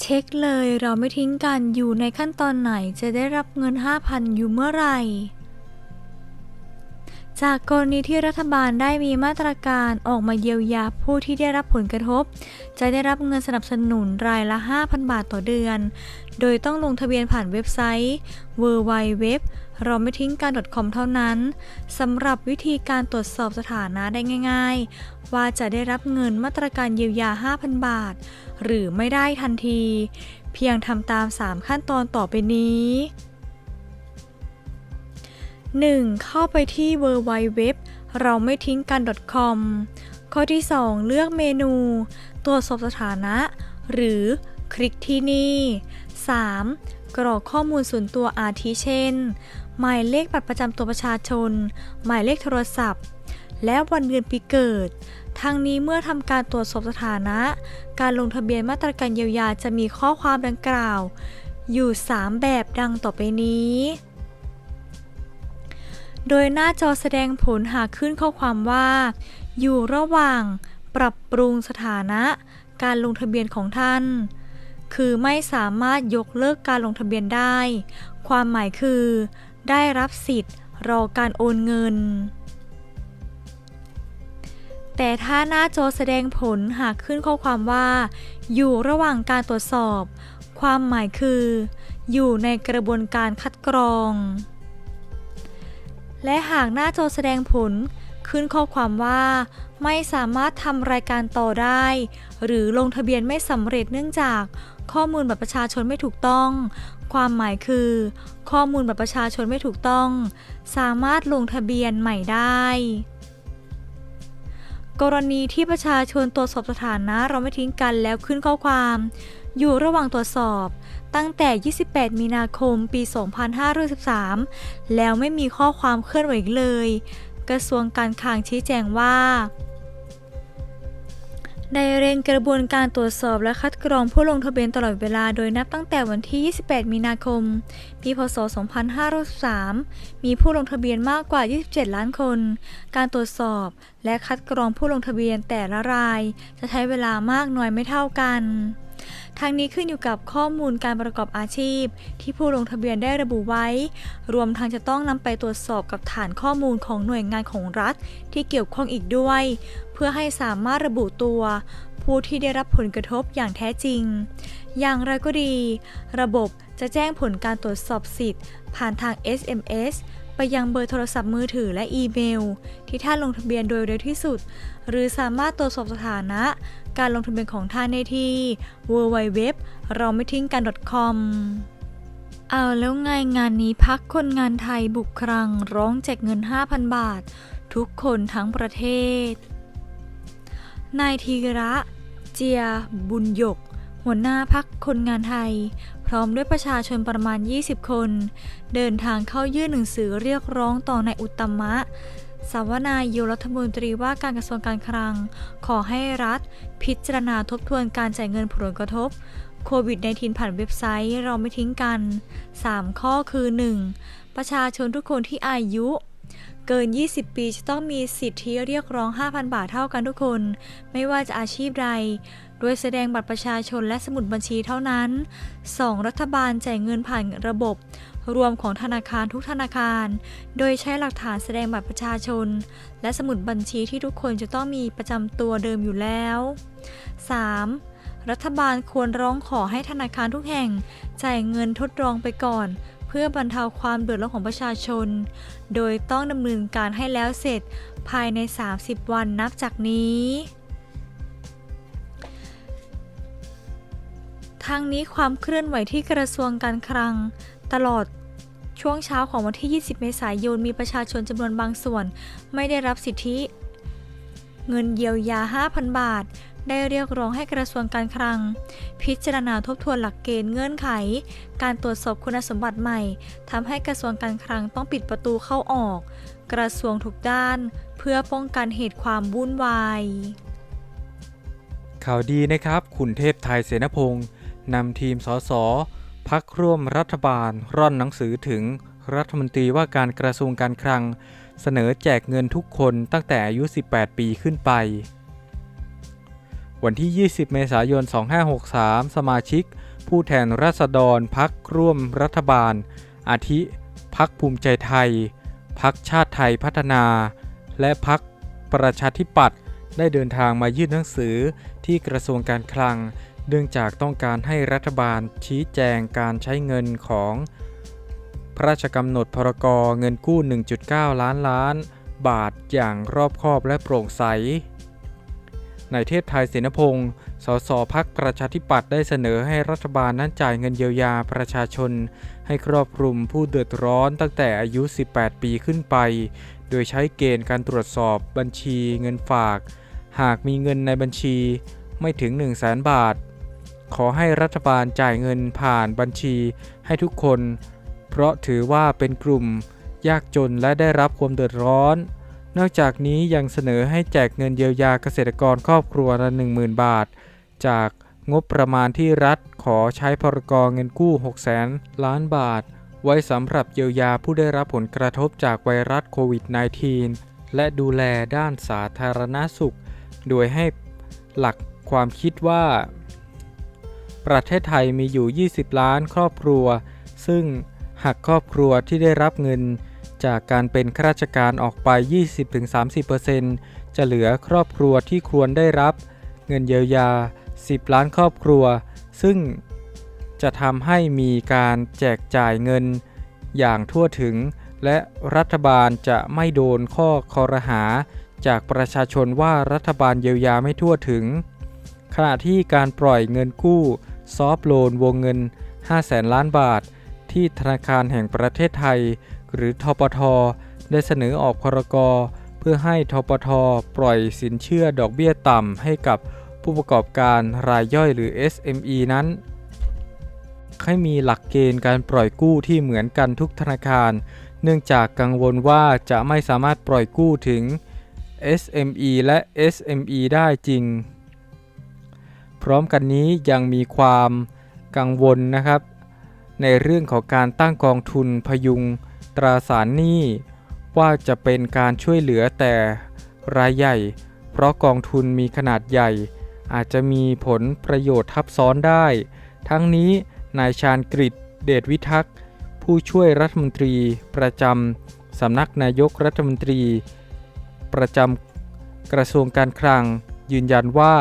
เช็คเลยเราไม่ทิ้งกันอยู่ในขั้นตอนไหนจะได้รับเงิน 5,000 อยู่เมื่อไหร่ จากกรณีที่รัฐบาลได้มีมาตรการออกมาเยียวยาผู้ที่ได้รับผลกระทบ จะได้รับเงินสนับสนุนรายละ 5,000 บาทต่อเดือน โดยต้องลงทะเบียนผ่านเว็บไซต์ www เราไม่ทิ้งกัน .com เท่านั้นสำหรับวิธีการตรวจสอบสถานะได้ง่าย ๆ ว่าจะได้รับเงินมาตรการเยียวยา 5,000 บาท หรือไม่ได้ทันที เพียงทำตาม 3 ขั้นตอนต่อไปนี้ 1. เข้าไปที่ www เราไม่ทิ้งกัน .com ข้อที่ 2 เลือกเมนู ตรวจสอบสถานะ หรือคลิกที่นี่ 3. กรอกข้อมูลส่วนตัวอาทิเช่น หมายเลขบัตรประจำตัวประชาชน หมายเลขโทรศัพท์ และวันเดือนปีเกิด ทั้งนี้เมื่อทำการตรวจสอบสถานะ การลงทะเบียนมาตรการเยียวยาจะมีข้อความดังกล่าว อยู่ 3 แบบดังต่อไปนี้ โดยหน้าจอแสดงผลหากขึ้นข้อความว่า อยู่ระหว่าง ปรับปรุงสถานะ การลงทะเบียนของท่าน คือไม่สามารถยกเลิกการลงทะเบียนได้ ความหมายคือ ได้รับสิทธิ์รอการโอนเงิน แต่ถ้าหน้าจอแสดงผลหากขึ้นข้อความว่า อยู่ระหว่างการตรวจสอบ ความหมายคือ อยู่ในกระบวนการคัดกรอง และหากหน้าจอแสดงผลขึ้นข้อความว่า ไม่สามารถทำรายการต่อได้ หรือลงทะเบียนไม่สำเร็จเนื่องจากข้อมูลบัตรประชาชนไม่ถูกต้อง ความหมายคือ ข้อมูลบัตรประชาชนไม่ถูกต้อง สามารถลงทะเบียนใหม่ได้กรณีที่ประชาชนตรวจสอบสถานะเราไม่ทิ้งกันแล้วขึ้นข้อความ อยู่ระหว่างตรวจสอบ ตั้งแต่ 28 มีนาคม ปี 2513 แล้วไม่มีข้อความเคลื่อนไหวอีกเลย กระทรวงการคลังชี้แจงว่า ได้เร่งกระบวนการตรวจสอบและคัดกรองผู้ลงทะเบียนตลอดเวลาโดยนับตั้งแต่วันที่ 28 มีนาคม ปี พศ 2503มีผู้ลงทะเบียนมากกว่า 27 ล้านคน การตรวจสอบและคัดกรองผู้ลงทะเบียนแต่ละราย จะใช้เวลามากน้อยไม่เท่ากัน ทางนี้ขึ้นอยู่กับข้อมูลการประกอบอาชีพ ที่ผู้ลงทะเบียนได้ระบุไว้ รวมทั้งจะต้องนำไปตรวจสอบกับฐานข้อมูลของหน่วยงานของรัฐ ที่เกี่ยวข้องอีกด้วย เพื่อให้สามารถระบุตัว ผู้ที่ได้รับผลกระทบอย่างแท้จริง อย่างไรก็ดี ระบบจะแจ้งผลการตรวจสอบสิทธิ์ ผ่านทาง SMS ไปยังเบอร์โทรศัพท์มือถือและอีเมล ที่ท่านลงทะเบียนโดยเร็วที่สุด หรือสามารถตรวจสอบสถานะ การลงทะเบียนของท่านได้ที่ www เราไม่ทิ้งกัน .com เอาแล้วไงงานนี้พักคนงานไทยบุกครังร้องแจกเงิน 5,000 บาท ทุกคนทั้งประเทศ นายธีระ เจียบุญยก หัวหน้าพักคนงานไทย พร้อมด้วยประชาชนประมาณ 20 คน เดินทางเข้ายื่นหนังสือเรียกร้องต่อนายอุตมะสาวนายกรัฐมนตรีว่าการกระทรวงการคลัง ขอให้รัฐ พิจารณาทบทวนการจ่ายเงินผลกระทบโควิด -19 ผ่านเว็บไซต์เราไม่ทิ้งกัน 3 ข้อคือ 1. ประชาชนทุกคนที่อายุ เกิน 20 ปีจะต้องมีสิทธิเรียกร้อง 5,000 บาทเท่ากันทุกคน ไม่ว่าจะอาชีพใด โดยแสดงบัตรประชาชนและสมุดบัญชีเท่านั้น 2. รัฐบาลจ่ายเงินผ่านระบบ รวมของธนาคารทุกธนาคาร โดยใช้หลักฐานแสดงบัตรประชาชน และสมุดบัญชีที่ทุกคนจะต้องมีประจำตัวเดิมอยู่แล้ว 3. รัฐบาลควรร้องขอให้ธนาคารทุกแห่งจ่ายเงินทดลองไปก่อนเพื่อบรรเทาความเดือดร้อนของประชาชน โดยต้องดำเนินการให้แล้วเสร็จภายใน 30 วันนับจากนี้ ทางนี้ความเคลื่อนไหวที่กระทรวงการคลัง ตลอดช่วงเช้าของวันที่ 20 เมษายน มีประชาชนจำนวนบางส่วน ไม่ได้รับสิทธิ เงินเยียวยา 5,000 บาท ได้เรียกร้องให้กระทรวงการคลัง พิจารณาทบทวนหลักเกณฑ์เงื่อนไข การตรวจสอบคุณสมบัติใหม่ทำให้กระทรวงการคลังต้องปิดประตูเข้าออก กระทรวงทุกด้าน เพื่อป้องกันเหตุความวุ่นวายข่าวดีนะครับ คุณเทพไทยเสนพงศ์ นำทีมสสพักร่วมรัฐบาล ร่อนหนังสือถึงรัฐมนตรีว่าการกระทรวงการคลัง เสนอแจกเงินทุกคนตั้งแต่อายุ 18 ปีขึ้นไป วันที่ 20 เมษายน 2563 สมาชิก ผู้แทนราษฎรพักร่วมรัฐบาล อาทิ พักภูมิใจไทย พักชาติไทยพัฒนา และพักประชาธิปัตย์ได้เดินทางมายื่นหนังสือที่กระทรวงการคลัง เนื่องจากต้องการให้รัฐบาลชี้แจงการใช้เงินของพระราชกำหนดพรกเงินกู้ 1.9 ล้านล้าน บาทอย่างรอบคอบและโปร่งใสนายเทพไทยเสนพงศ์สสพักประชาธิปัตย์ได้เสนอให้รัฐบาลนั้นจ่ายเงินเยียวยาประชาชน ให้ครอบคลุมผู้เดือดร้อนตั้งแต่อายุ 18 ปีขึ้นไป โดยใช้เกณฑ์การตรวจสอบบัญชีเงินฝาก หากมีเงินในบัญชีไม่ถึง 1 0 0 0 0แบาท ขอให้รัฐบาลจ่ายเงินผ่านบัญชีให้ทุกคน เพราะถือว่าเป็นกลุ่มยากจนและได้รับความเดือดร้อน นอกจากนี้ยังเสนอให้แจกเงินเยียวยาเกษตรกรครอบครัวละ10,000 บาท จากงบประมาณที่รัฐขอใช้พรกเงินกู้ 6 0แสนล้านบาท ไว้สำหรับเยียวยาผู้ได้รับผลกระทบจากไวรัสโควิด -19 และดูแลด้านสาธารณสุข โดยให้หลักความคิดว่า ประเทศไทยมีอยู่ 20 ล้านครอบครัว ซึ่งหากครอบครัวที่ได้รับเงิน จากการเป็นข้าราชการออกไป 20-30%จะเหลือครอบครัวที่ควรได้รับเงินเยียวยา 10 ล้านครอบครัว ซึ่งจะทำให้มีการแจกจ่ายเงิน อย่างทั่วถึง และรัฐบาลจะไม่โดนข้อคอรหา จากประชาชนว่ารัฐบาลเยียวยาไม่ทั่วถึง ขณะที่การปล่อยเงินกู้ ซอฟโลนวงเงิน 5 แสนล้านบาท ที่ธนาคารแห่งประเทศไทย หรือทปท ได้เสนอออกพรกเพื่อให้ทปท ปล่อยสินเชื่อดอกเบี้ยต่ำให้กับผู้ประกอบการรายย่อยหรือ SME นั้น ให้มีหลักเกณฑ์การปล่อยกู้ที่เหมือนกันทุกธนาคาร เนื่องจากกังวลว่าจะไม่สามารถปล่อยกู้ถึง SME และ SME ได้จริง พร้อมกันนี้ยังมีความกังวลนะครับ ในเรื่องของการตั้งกองทุนพยุงตราสารหนี้ ว่าจะเป็นการช่วยเหลือแต่รายใหญ่ เพราะกองทุนมีขนาดใหญ่ อาจจะมีผลประโยชน์ทับซ้อนได้ ทั้งนี้นายชาญกฤษเดชวิทักษ์ผู้ช่วยรัฐมนตรีประจำสำนักนายกรัฐมนตรี ประจำกระทรวงการคลัง ยืนยันว่า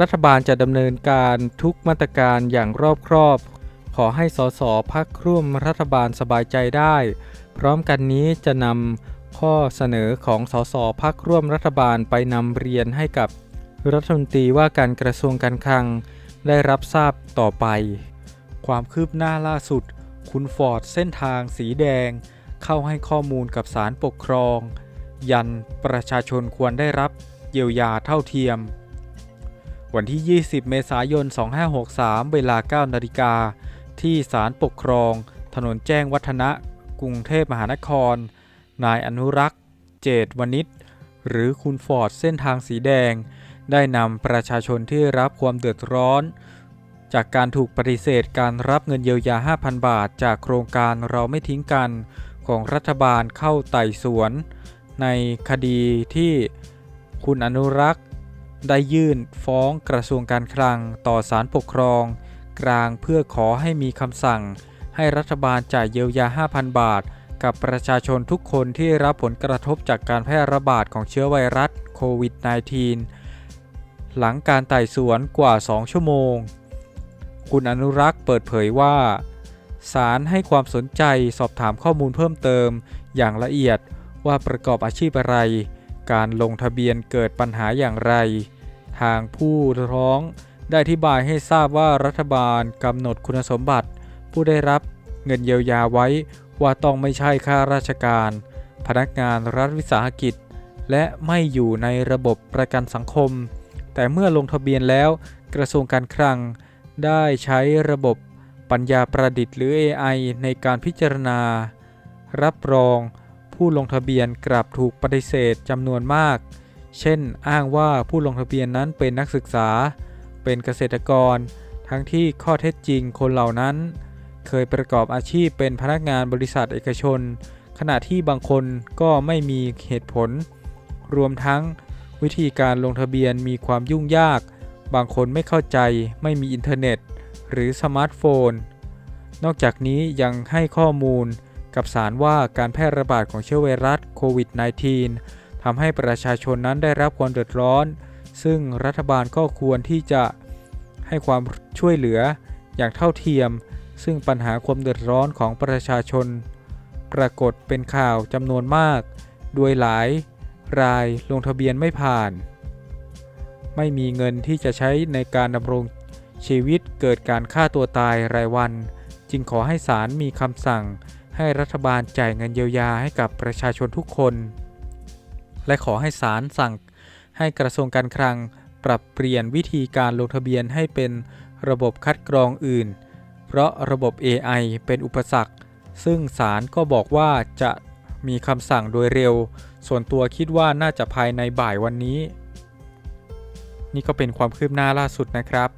รัฐบาลจะดำเนินการทุกมาตรการอย่างรอบครอบ ขอให้สสพักร่วมรัฐบาลสบายใจได้ พร้อมกันนี้จะนำข้อเสนอของสสพักร่วมรัฐบาลไปนำเรียนให้กับรัฐมนตรีว่าการกระทรวงการคลัง ได้รับทราบต่อไป ความคืบหน้าล่าสุด คุณฟอร์ดเส้นทางสีแดง เข้าให้ข้อมูลกับศาลปกครอง ยันประชาชนควรได้รับเยียวยาเท่าเทียม วันที่ 20 เมษายน 2563 เวลา 9 นาฬิกา ที่ศาลปกครอง ถนนแจ้งวัฒนะ กรุงเทพมหานคร นายอนุรักษ์ เจตวณิชหรือคุณฟอร์ดเส้นทางสีแดง ได้นำประชาชนที่รับความเดือดร้อน จากการถูกปฏิเสธการรับเงินเยียวยา 5,000 บาท จากโครงการเราไม่ทิ้งกันของรัฐบาลเข้าไต่สวน ในคดีที่คุณอนุรักษ์ ได้ยื่นฟ้องกระทรวงการคลังต่อศาลปกครอง กลางเพื่อขอให้มีคำสั่ง ให้รัฐบาลจ่ายเยียวยา 5,000 บาท กับประชาชนทุกคนที่รับผลกระทบจากการแพร่ระบาดของเชื้อไวรัสโควิด -19 หลังการไต่สวนกว่า 2 ชั่วโมง คุณอนุรักษ์เปิดเผยว่าศาลให้ความสนใจสอบถามข้อมูลเพิ่มเติม อย่างละเอียดว่าประกอบอาชีพอะไร การลงทะเบียนเกิดปัญหาอย่างไร ทางผู้ร้องได้อธิบายให้ทราบว่ารัฐบาลกำหนดคุณสมบัติ ผู้ได้รับเงินเยียวยาไว้ว่าต้องไม่ใช่ข้าราชการ พนักงานรัฐวิสาหกิจ และไม่อยู่ในระบบประกันสังคม แต่เมื่อลงทะเบียนแล้วกระทรวงการคลัง ได้ใช้ระบบปัญญาประดิษฐ์หรือ AI ในการพิจารณา รับรอง ผู้ลงทะเบียนกลับถูกปฏิเสธจำนวนมาก เช่น อ้างว่าผู้ลงทะเบียนนั้นเป็นนักศึกษา เป็นเกษตรกร ทั้งที่ข้อเท็จจริงคนเหล่านั้น เคยประกอบอาชีพเป็นพนักงานบริษัทเอกชน ขณะที่บางคนก็ไม่มีเหตุผล รวมทั้งวิธีการลงทะเบียนมีความยุ่งยาก บางคนไม่เข้าใจ ไม่มีอินเทอร์เน็ต หรือสมาร์ทโฟน นอกจากนี้ยังให้ข้อมูลกับสารว่าการแพร่ระบาดของเชื้อไวรัสโควิด -19 ทำให้ประชาชนนั้นได้รับความเดือดร้อน ซึ่งรัฐบาลก็ควรที่จะให้ความช่วยเหลืออย่างเท่าเทียม ซึ่งปัญหาความเดือดร้อนของประชาชน ปรากฏเป็นข่าวจำนวนมาก โดยหลายรายลงทะเบียนไม่ผ่าน ไม่มีเงินที่จะใช้ในการดำรงชีวิตเกิดการฆ่าตัวตายรายวัน จึงขอให้ศาลมีคำสั่งให้รัฐบาลจ่ายเงินเยียวยาให้กับประชาชนทุกคน และขอให้ศาลสั่งให้กระทรวงการคลังปรับเปลี่ยนวิธีการลงทะเบียนให้เป็นระบบคัดกรองอื่น เพราะระบบ AI เป็นอุปสรรค ซึ่งศาลก็บอกว่าจะมีคำสั่งโดยเร็ว ส่วนตัวคิดว่าน่าจะภายในบ่ายวันนี้ นี่ก็เป็นความคืบหน้าล่าสุดนะครับ